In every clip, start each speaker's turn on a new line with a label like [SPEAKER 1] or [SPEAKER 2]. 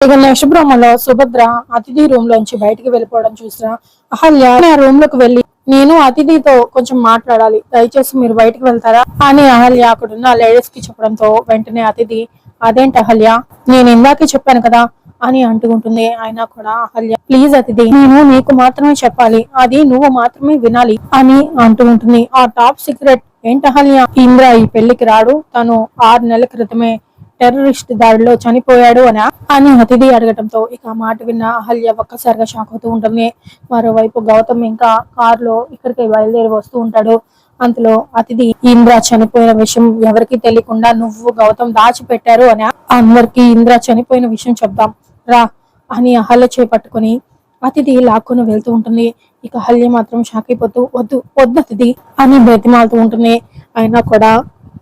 [SPEAKER 1] ఇక నెక్స్ట్ బ్రహ్మలో సుభద్ర అతిథి రూమ్ లోంచి బయటికి వెళ్ళిపోవడం చూసిన అహల్య ఆ రూమ్లోకి వెళ్ళి నేను అతిథితో కొంచెం మాట్లాడాలి. దయచేసి మీరు బయటికి వెళ్తారా? అని అహల్య అక్కడున్న లేడీస్కి చెప్పడంతో వెంటనే అతిథి అదేంటి అహల్య? నేను ఇందాకే చెప్పాను కదా అని అంటుకుంటుంది అయినా కూడా అహల్య ప్లీజ్ అతిథి నేను నీకు మాత్రమే చెప్పాలి. అది నువ్వు మాత్రమే వినాలి అని అంటుంటుంది ఆ టాప్ సీక్రెట్ ఏంటి అహల్య? ఇంద్ర ఈ పెళ్ళికి రాడు. తను ఆరు నెలల క్రితమే టెర్రరిస్ట్ దాడిలో చనిపోయాడు అని. అని అతిథి అడగటంతో ఇక మాట విన్న అహల్య ఒక్కసారిగా షాక్ అవుతూ ఉంటుంది. మరోవైపు గౌతమ్ ఇంకా కారులో ఇక్కడికి బయలుదేరి వస్తూ ఉంటాడు. అంతలో అతిథి ఇంద్ర చనిపోయిన విషయం ఎవరికి తెలియకుండా నువ్వు గౌతమ్ దాచిపెట్టారు అని. అందరికి ఇంద్ర చనిపోయిన విషయం చెప్దాం. రా అని అహల్య చేపట్టుకుని అతిథి లాక్కుని వెళ్తూ ఉంటుంది. ఇక అహల్య మాత్రం షాక్ అయిపోతూ వద్దు వద్దు అతిథి అని బ్రతిమాలుతూ ఉంటుంది. అయినా కూడా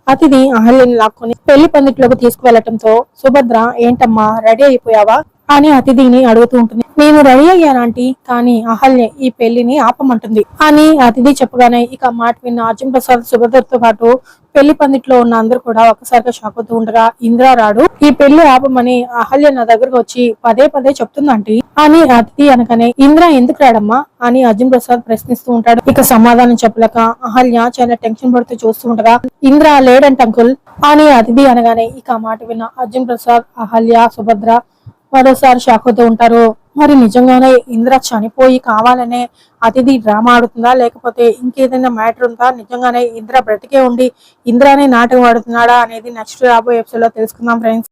[SPEAKER 1] అతిథి అహల్యని లాక్కొని పెళ్ళి పందిట్లోకి తీసుకువెళ్ళటంతో సుభద్ర ఏంటమ్మా రెడీ అయిపోయావా? అని అతిథిని అడుగుతూ ఉంటుంది. నేను రెడీ అయ్యానంటీ కానీ అహల్య ఈ పెళ్ళిని ఆపమంటుంది. అని అతిథి చెప్పగానే ఇక మాట విన్న అర్జున్ ప్రసాద్ సుభద్రతో పాటు పెళ్ళి పందిట్లో ఉన్న అందరు కూడా ఒక్కసారిగా షాక్ అవుతూ ఉండగా ఇంద్రా రాడు ఈ పెళ్ళి ఆపమని అహల్య నా దగ్గరకు వచ్చి పదే పదే చెప్తుందంటీ అని అతిథి అనగానే ఇంద్ర ఎందుకు రాడమ్మా? అని అర్జున్ ప్రసాద్ ప్రశ్నిస్తూ ఉంటాడు. ఇక సమాధానం చెప్పలేక అహల్య చాలా టెన్షన్ పడుతూ చూస్తూ ఉండగా ఇంద్ర లేడంట అంకుల్. అని అతిథి అనగానే ఇక మాట విన్న అర్జున్ ప్రసాద్ అహల్య సుభద్ర మరోసారి షాక్ అవుతూ ఉంటారు. మరి నిజంగానే ఇంద్ర చనిపోయి కావాలనే అతిథి డ్రామా ఆడుతుందా? లేకపోతే ఇంకేదైనా మ్యాటర్ ఉందా? నిజంగానే ఇంద్ర బ్రతికే ఉండి ఇంద్రానే నాటకం ఆడుతున్నాడా అనేది నెక్స్ట్ రాబోయే ఎపిసోడ్లో తెలుసుకుందాం ఫ్రెండ్స్